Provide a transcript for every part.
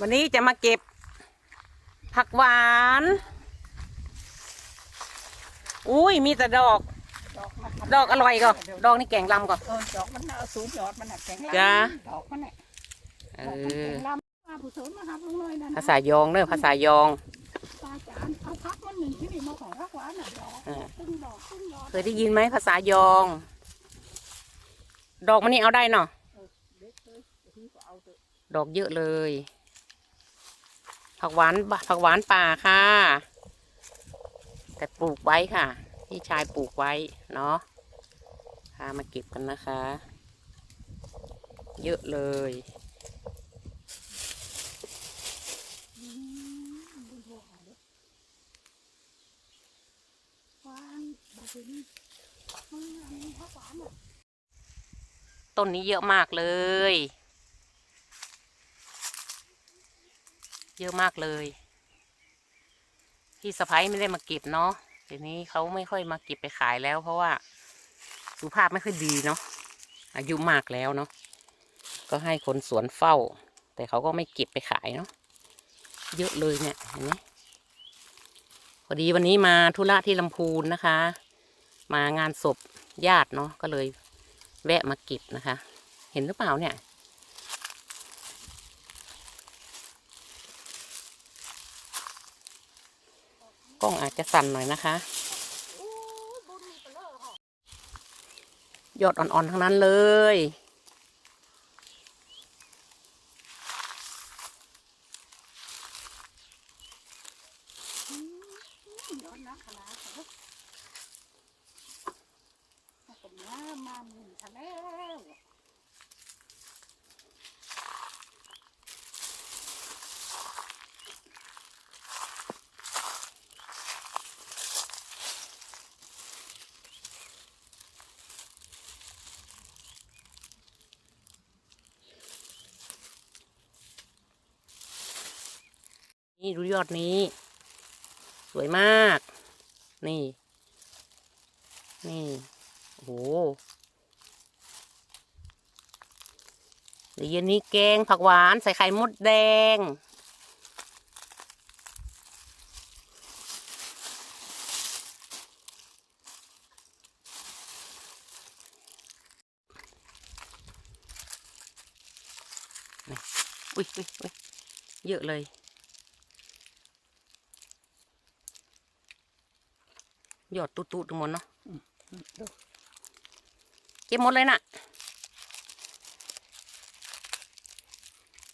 วันนี้จะมาเก็บ ผักหวาน อุ้ยมีแต่ดอก ดอกมันดอกอร่อยก็ดอกนี่แกงลำก็เออดอกมันเอาสูงยอดมันน่ะแข็งแรงจ้ะดอกมันน่ะเอดอกมันอแข็งแรงมาผู้เสริมมาหักลงเลยนะภาษายองเด้อภาษายอง ตาจานเอาพักมันหนึ่งที่นี่มาของรักหวานน่ะดอกเออ ตึ้งดอกตึ้งดอกเคยได้ยินไหมภาษายอง ดอกมันนี่เอาได้เนาะเด็กเลยเดี๋ยวพี่ก็เอาเถอะดอกเยอะเลย ผักหวานผักหวานป่าค่ะ แต่ปลูกไว้ค่ะ พี่ชายปลูกไว้เนาะพามาเก็บกันนะคะ เยอะเลยต้นนี้เยอะมากเลย เยอะมากเลย พี่สะพ้ายไม่ได้มาเก็บเนาะเดี๋ยวนี้เขาไม่ค่อยมาเก็บไปขายแล้ว เพราะว่าสุขภาพไม่ค่อยดีเนาะอายุมากแล้วเนาะก็ให้คนสวนเฝ้า แต่เขาก็ไม่เก็บไปขายเนาะเยอะเลยเนี่ยเห็นไหมพอดีวันนี้มาธุระที่ลำพูนนะคะ มางานศพญาติเนาะก็เลยแวะมาเก็บนะคะ เห็นหรือเปล่าเนี่ย ล้องอาจจะสั่นหน่อยนะคะ ยอดอ่อนๆทั้งนั้นเลย ยอดนักขนาดเหรอเอาเป็นน้ำมาหมุนทะเลว นี่ดูยอดนี้ สวยมาก นี่ นี่โอ้โหเดี๋ยวเย็นนี้แกงผักหวานใส่ไข่มดแดง อุ้ยอุ้ยอุ้ยเยอะเลย ยอดตุๆทั้งหมดเนาะดูเก็บหมดเลยน่ะ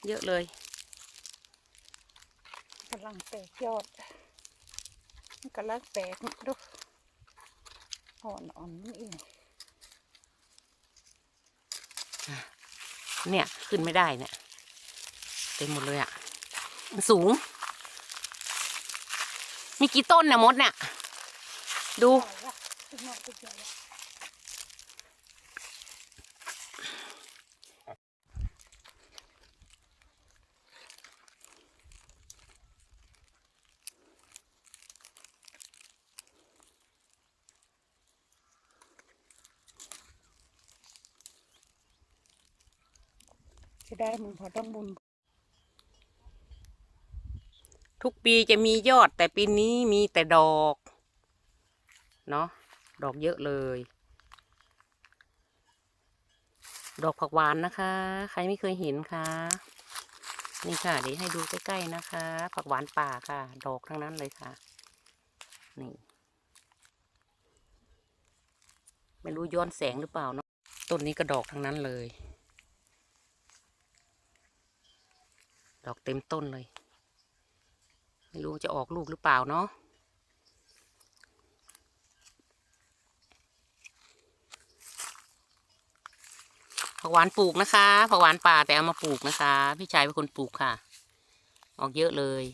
เยอะเลยกำลังแตกยอดมันกำลังแตกดูอ่อนอ่อนๆนี่เองเนี่ย ขึ้นไม่ได้เนี่ย เต็มหมดเลยอะ่ะ มันสูง มีกี่ต้นเนี่ยมดเนี่ย ดูใหญ่ละตึกหน่อยตึกใหญ่ละจะได้มึงพอต้องบุญ ทุกปีจะมียอดแต่ปีนี้มีแต่ดอก เนาะดอกเยอะเลย ดอกผักหวานนะคะ ใครไม่เคยเห็นคะนี่ค่ะเดี๋ยวให้ดูใกล้ๆนะคะ ผักหวานป่าค่ะ ดอกทั้งนั้นเลยค่ะ นี่ไม่รู้ย้อนแสงหรือเปล่าเนาะต้นนี้ก็ดอกทั้งนั้นเลย ดอกเต็มต้นเลย ไม่รู้จะออกลูกหรือเปล่าเนาะ ผักหวานปลูกนะคะผักหวานป่าแต่เอามาปลูกนะคะ พี่ชายเป็นคนปลูกค่ะ ออกเยอะเลย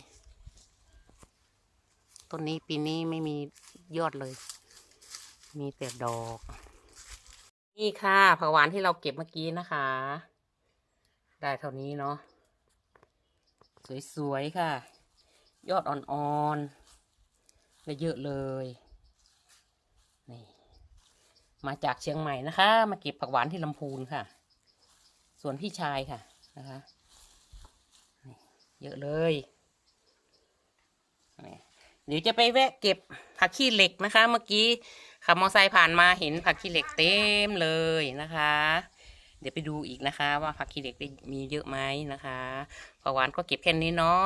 ต้นนี้ปีนี้ไม่มียอดเลย มีแต่ดอก นี่ค่ะผักหวานที่เราเก็บเมื่อกี้นะคะ ได้เท่านี้เนาะสวยๆค่ะ ยอดอ่อนๆได้เยอะเลยนี่ มาจากเชียงใหม่นะคะ มาเก็บผักหวานที่ลำพูนค่ะ ส่วนพี่ชายค่ะนะคะเยอะเลยเดี๋ยวจะไปแวะเก็บผักขี้เหล็กนะคะ เมื่อกี้ขับมอเตอร์ไซค์ผ่านมาเห็นผักขี้เหล็กเต็มเลยนะคะ เดี๋ยวไปดูอีกนะคะ ว่าผักขี้เหล็กได้มีเยอะไหมนะคะพอหวานก็เก็บแค่นี้เนาะ